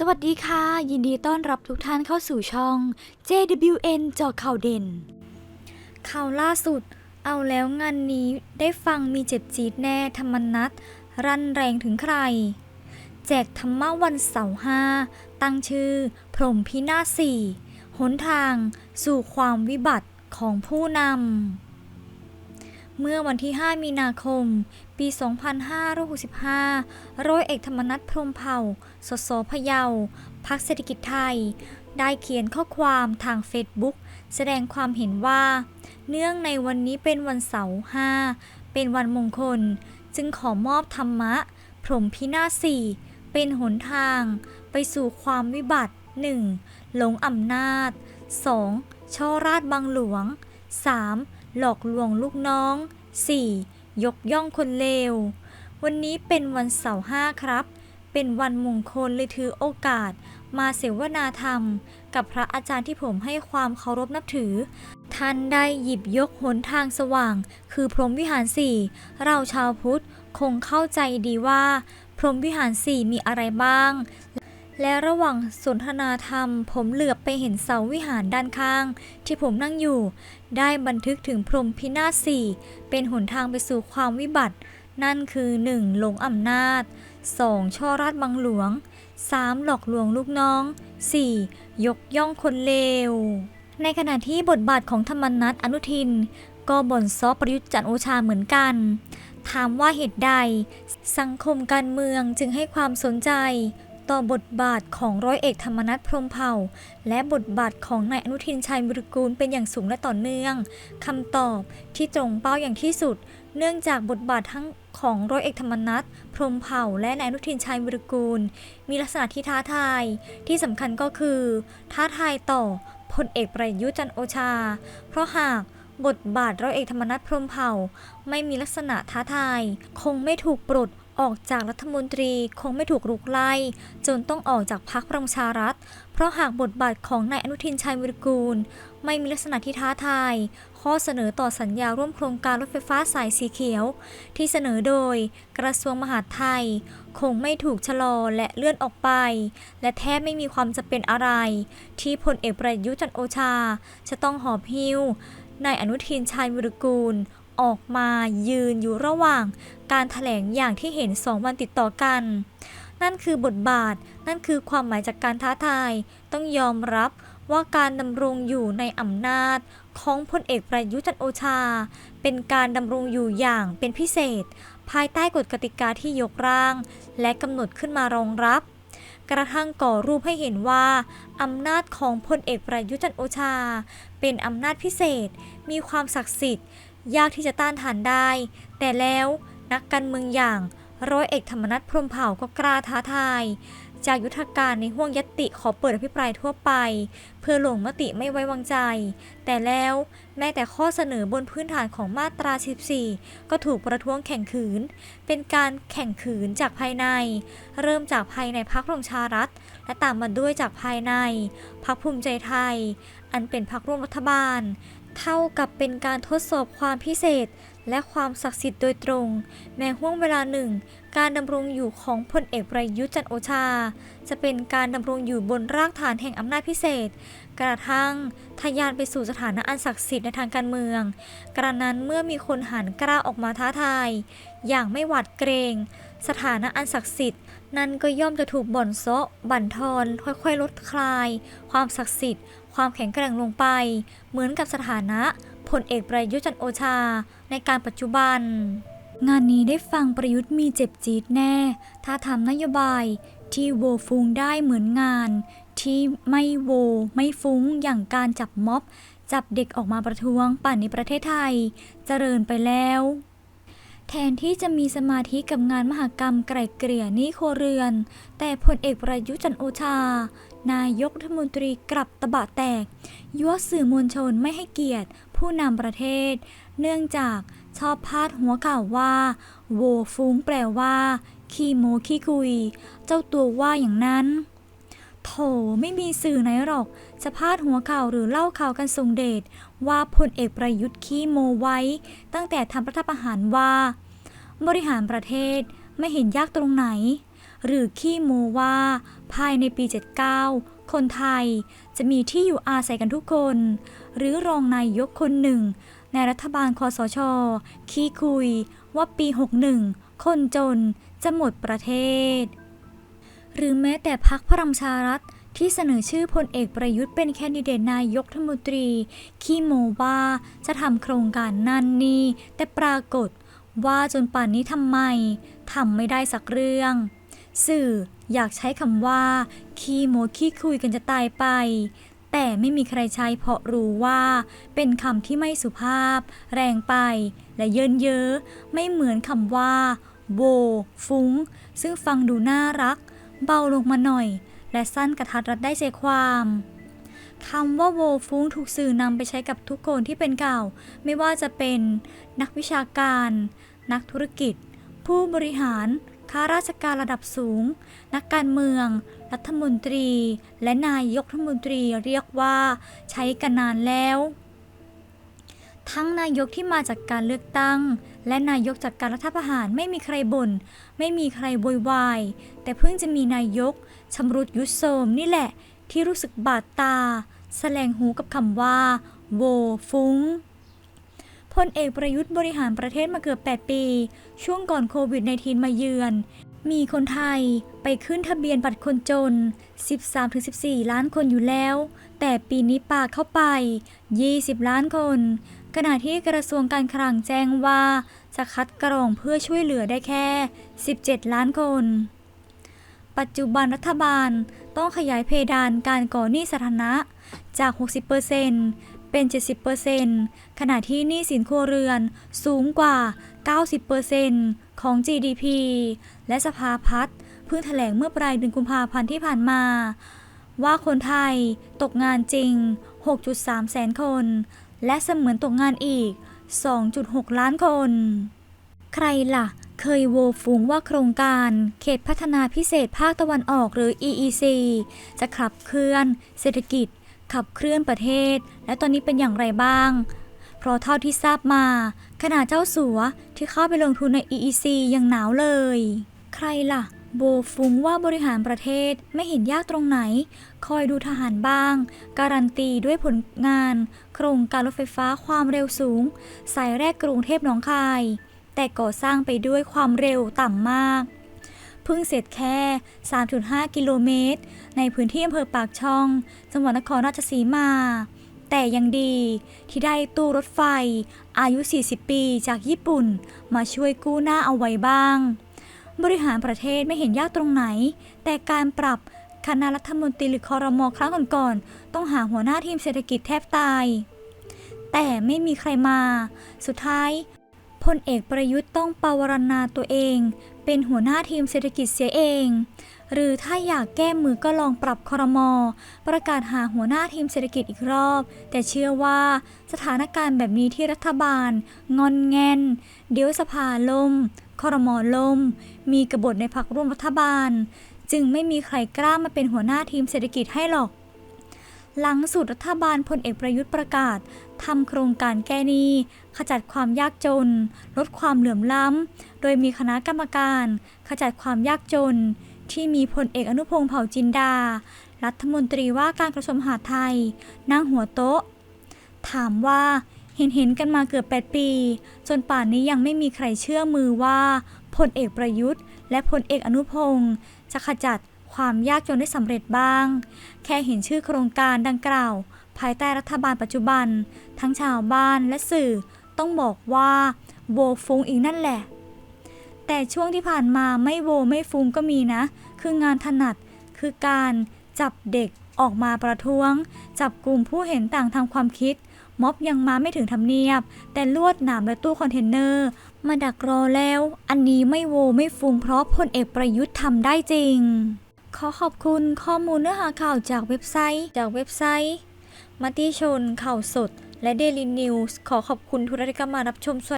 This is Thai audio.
สวัสดีค่ะ ยินดีต้อนรับทุกท่านเข้าสู่ช่อง JWN จอข่าวเด่น ข่าวล่าสุด เอาแล้วงานนี้ได้ฟังมีเจ็บจี๊ดแน่ธรรมนัตรันแรงถึงใคร แจกธรรมะวันเสาร์ห้าตั้งชื่อ พรหมพินาศสี่หนทาง สู่ความวิบัติของผู้นำ เมื่อวันที่ 5 มีนาคม ปี 2565 ร้อยเอกธรรมนัฐพรหมเผ่า สสพะเยา พักเศรษฐกิจไทย ได้เขียนข้อความทางเฟซบุ๊กแสดงความเห็นว่า เนื่องในวันนี้เป็นวันเสาร์ 5 เป็นวันมงคล จึงขอมอบธรรมะ พรหมพินาศสี่เป็นหนทาง ไปสู่ความวิบัติ 1. หลงอำนาจ 2. ช่อราดบังหลวง 3. หลอกลวงลูกน้อง 4. ยกย่องคนเลว วันนี้เป็นวันเสาร์ห้าครับ เป็นวันมงคลเลยถือโอกาส มาเสวนาธรรม กับพระอาจารย์ที่ผมให้ความเคารพนับถือ ท่านได้หยิบยกหนทางสว่าง คือพรหมวิหารสี่เราชาวพุทธคงเข้าใจดีว่า พรหมวิหารสี่มีอะไรบ้าง และระหว่างสนทนาธรรม ผมเหลือบไปเห็นเสาวิหารด้านข้าง ที่ผมนั่งอยู่ ได้บันทึกถึงพรหมพินาศสี่เป็นหนทางไปสู่ความวิบัติ นั่นคือ 1. หลงอำนาจ 2. ช่อราดบังหลวง 3. หลอกลวงลูกน้อง 4. ยกย่องคนเลว ในขณะที่บทบาทของธรรมนัฐอนุทิน ก็บ่นซอประยุทธ์จันโอชาเหมือนกันถามว่าเหตุใด สังคมการเมืองจึงให้ความสนใจ ต่อบทบาทของร้อยเอกธรรมนัฐพรมเผ่า และบทบาทของนายอนุทินชัยบุรกูลเป็นอย่างสูงและต่อเนื่องคำตอบที่ตรงเป้าอย่างที่สุด เนื่องจากบทบาททั้งของร้อยเอกธรรมนัฐพรมเผ่า และนายอนุทินชัยบุรกูล มีลักษณะที่ท้าทาย ที่สำคัญก็คือ ท้าทายต่อพลเอกประยุทธ์จันโอชา เพราะหากบทบาทร้อยเอกธรรมนัฐพรมเผ่า ไม่มีลักษณะท้าทาย คงไม่ถูกปลด ออกจากรัฐมนตรีคงไม่ถูกรุกไล่ จนต้องออกจากพรรคประชารัฐ เพราะหากบทบาทของนายอนุทินชัยวิรกูล ไม่มีลักษณะที่ท้าทาย ข้อเสนอต่อสัญญาร่วมโครงการรถไฟฟ้าสายสีเขียว ที่เสนอโดยกระทรวงมหาดไทย คงไม่ถูกชะลอและเลื่อนออกไป และแทบไม่มีความจำเป็นอะไร ที่พลเอกประยุทธ์จันโอชา จะต้องหอบหิ้วนายอนุทินชัยวิรกูล ออกมายืนอยู่ระหว่างการถแถลงอย่างที่เห็นสองวันติดต่อกัน นั่นคือบทบาท นั่นคือความหมายจากการท้าทาย ต้องยอมรับว่าการดำรงอยู่ในอำนาจของพลเอกประยุทธ์จันโอชา เป็นการดำรงอยู่อย่างเป็นพิเศษ ภายใต้กฎกติกาที่ยกร่าง และกำหนดขึ้นมารองรับ กระทั่งก่อรูปให้เห็นว่าอำนาจของพลเอกประยุทธ์จันโอชา เป็นอำนาจพิเศษ มีความศักดิ์สิทธิ์ ยากที่จะต้านทานได้ แต่แล้วนักการเมืองอย่างร้อยเอกธรรมนัฐพรมเผ่าก็กล้าท้าทาย จากยุทธการในห่วงยตติขอเปิดอภิปรายทั่วไป เพื่อลงมติไม่ไว้วางใจ แต่แล้วแม้แต่ข้อเสนอบนพื้นฐานของมาตรา 14 ก็ถูกประท้วงแข่งขืน เป็นการแข่งขืนจากภายใน เริ่มจากภายในพรรคประชารัฐ และตามมาด้วยจากภายในพรรคภูมิใจไทย อันเป็นพรรคร่วมรัฐบาล เท่ากับเป็นการทดสอบความพิเศษ และความศักดิ์สิทธิ์โดยตรงแม้ห่วงเวลาหนึ่ง การดำรงอยู่ของพลเอกประยุทธ์จันโอชา จะเป็นการดำรงอยู่บนรากฐานแห่งอำนาจพิเศษ กระทั่งทะยานไปสู่สถานะอันศักดิ์สิทธิ์ในทางการเมือง กระนั้นเมื่อมีคนหันกล้าออกมาท้าทาย อย่างไม่หวาดเกรง สถานะอันศักดิ์สิทธิ์ นั่นก็ย่อมจะถูกบ่อนเซะบั่นทอนค่อยๆ ลดคลาย ความศักดิ์สิทธิ์ ความแข็งแกร่งลงไป เหมือนกับสถานะพลเอกประยุทธ์จันโอชาในการปัจจุบัน งานนี้ได้ฟังประยุทธ์มีเจ็บจี๊ดแน่ ถ้าทำนโยบายที่โวฟุงได้เหมือนงาน ที่ไม่โวไม่ฟุ้งอย่างการจับม็อบ จับเด็กออกมาประท้วงป่านในประเทศไทย เจริญไปแล้วแทนที่จะมีสมาธิกับงานมหกรรมไกล่เกลี่ยหนี้ครัวเรือน แต่พลเอกประยุทธ์จันโอชานายกรัฐมนตรีกลับตะบะแตก ยั่วสื่อมวลชนไม่ให้เกียรติ ผู้นำประเทศ เนื่องจากชอบพาดหัวข่าวว่า โวฟุ้งแปลว่า ขี้โมขี้คุย เจ้าตัวว่าอย่างนั้น โถไม่มีสื่อไหนหรอก จะพาดหัวข่าวหรือเล่าข่าวกันทรงเดชว่าพลเอกประยุทธ์ขี้โมไว้ ตั้งแต่ทำรัฐประหารว่า บริหารประเทศไม่เห็นยากตรงไหน หรือขี้โมว่า ภายในปี 79 คนไทยจะมีที่อยู่อาศัยกันทุกคน หรือรองนายกคนหนึ่ง ในรัฐบาลคอสช ขี้คุยว่าปี 61 คนจนจะหมดประเทศ หรือแม้แต่พักพลังประชารัฐที่เสนอชื่อพลเอกประยุทธ์เป็นแคนดิเดตนายกรัฐมนตรีขี้โมว่าจะทำโครงการนั่นนี่แต่ปรากฏว่าจนป่านนี้ทำไมทำไม่ได้สักเรื่อง สื่ออยากใช้คำว่า ขี้โมขี้คุยกันจะตายไป แต่ไม่มีใครใช้เพราะรู้ว่า เป็นคำที่ไม่สุภาพ แรงไป และเยินเยอะไม่เหมือนคำว่าโวฟุ้ง ซึ่งฟังดูน่ารัก เบาลงมาหน่อย และสั้นกระทัดรัดได้ใจความคำว่าโวฟุ้งถูกสื่อนำไปใช้กับทุกคนที่เป็นข่า ไม่ว่าจะเป็นนักวิชาการ นักธุรกิจ ผู้บริหาร ข้าราชการระดับสูง นักการเมือง รัฐมนตรี และนายกรัฐมนตรีเรียกว่าใช้กันนานแล้ว ทั้งนายกที่มาจากการเลือกตั้ง และนายกจากการรัฐประหารไม่มีใครบน่น ไม่มีใครโวยวาย แต่เพิ่งจะมีนายกชำรุดยุดโทมนี่แหละที่รู้สึกบาดตา แสลงหูกับคำว่า โวฟุ้ง พลเอกประยุทธ์บริหารประเทศมาเกือบ 8 ปี ช่วงก่อนโควิด -19 มาเยือน มีคนไทยไปขึ้นทะเบียนบัตรคนจน 13-14 ล้านคนอยู่แล้ว แต่ปีนี้ปาเข้าไป 20 ล้านคน ขณะที่กระทรวงการคลังแจ้งว่าจะคัดกรองเพื่อช่วยเหลือได้แค่ 17 ล้านคน ปัจจุบันรัฐบาลต้องขยายเพดานการก่อหนี้สาธารณะจาก 60%เเป็น 70%ขณะที่หนี้สินครัวเรือนสูงกว่า 90%ของ GDP และสภาพัฒน์เพิ่งแถลงเมื่อปลายเดือนกุมภาพันธ์ที่ผ่านมา ว่าคนไทยตกงานจริง 6.3 แสนคน และเสมือนตกงานอีก 2.6 ล้านคน ใครล่ะ เคยโวฟูงว่าโครงการเขตพัฒนาพิเศษภาคตะวันออกหรือ EEC จะขับเคลื่อนเศรษฐกิจ ขับเคลื่อนประเทศ และตอนนี้เป็นอย่างไรบ้าง เพราะเท่าที่ทราบมาขนาดเจ้าสัวที่เข้าไปลงทุนใน EEC ยังหนาวเลย ใครล่ะ โบฟุงว่าบริหารประเทศไม่เห็นยากตรงไหน คอยดูทหารบ้าง การันตีด้วยผลงาน โครงการรถไฟฟ้าความเร็วสูง สายแรกกรุงเทพหนองคาย แต่ก่อสร้างไปด้วยความเร็วต่ำมาก พิ่งเสร็จแค่ 3.5 กิโลเมตร ในพื้นที่อำเภอปากช่อง จังหวัดนครราชสีมา แต่ยังดีที่ได้ตู้รถไฟ อายุ 40 ปีจากญี่ปุ่น มาช่วยกู้หน้าเอาไว้บ้าง บริหารประเทศไม่เห็นยากตรงไหน แต่การปรับคณะรัฐมนตรีหรือคอรมอครั้งก่อนๆต้องหาหัวหน้าทีมเศรษฐกิจแทบตาย แต่ไม่มีใครมา สุดท้าย ลเอกประยุทธ์ต้องปวารณาตัวเอง เป็นหัวหน้าทีมเศรษฐกิจเสียเอง หรือถ้าอยากแก้มือก็ลองปรับคอรมอประกาศหาหัวหน้าทีมเศรษฐกิจอีกรอบ แต่เชื่อว่าสถานการณ์แบบนี้ที่รัฐบาล งอนแงนเดี๋ยวสภาล่มคอรมอล่มมีกบฏในพักร่วมรัฐบาล จึงไม่มีใครกล้ามาเป็นหัวหน้าทีมเศรษฐกิจให้หรอก หลังสุดรัฐบาลพลเอกประยุทธ์ประกาศทำโครงการแก้หนี้ ขจัดความยากจน ลดความเหลื่อมล้ำ โดยมีคณะกรรมการ ขจัดความยากจน ที่มีพลเอกอนุพงษ์เผ่าจินดา รัฐมนตรีว่าการกระทรวงมหาดไทย นั่งหัวโต๊ะ ถามว่าเห็นเห็นๆกันมาเกือบ 8 ปี จนป่านนี้ยังไม่มีใครเชื่อมือว่าพลเอกประยุทธ์ และพลเอกอนุพงษ์จะขจัด ความยากจนได้สำเร็จบ้าง แค่เห็นชื่อโครงการดังกล่าว ภายใต้รัฐบาลปัจจุบัน ทั้งชาวบ้านและสื่อต้องบอกว่าโวฟุ้งอีกนั่นแหละ แต่ช่วงที่ผ่านมาไม่โวไม่ฟุ้งก็มีนะ คืองานถนัดคือการจับเด็กออกมาประท้วง จับกลุ่มผู้เห็นต่างทางความคิด ม็อบยังมาไม่ถึงทำเนียบ แต่ลวดหนามและตู้คอนเทนเนอร์ มาดักรอแล้ว อันนี้ไม่โวไม่ฟุ้งเพราะพลเอกประยุทธ์ทำได้จริง ขอขอบคุณข้อมูลเนื้อหาข่าวจากเว็บไซต์ จากเว็บไซต์มติชนข่าวสด และ Daily News ขอขอบคุณทุกท่านที่เข้ามารับชม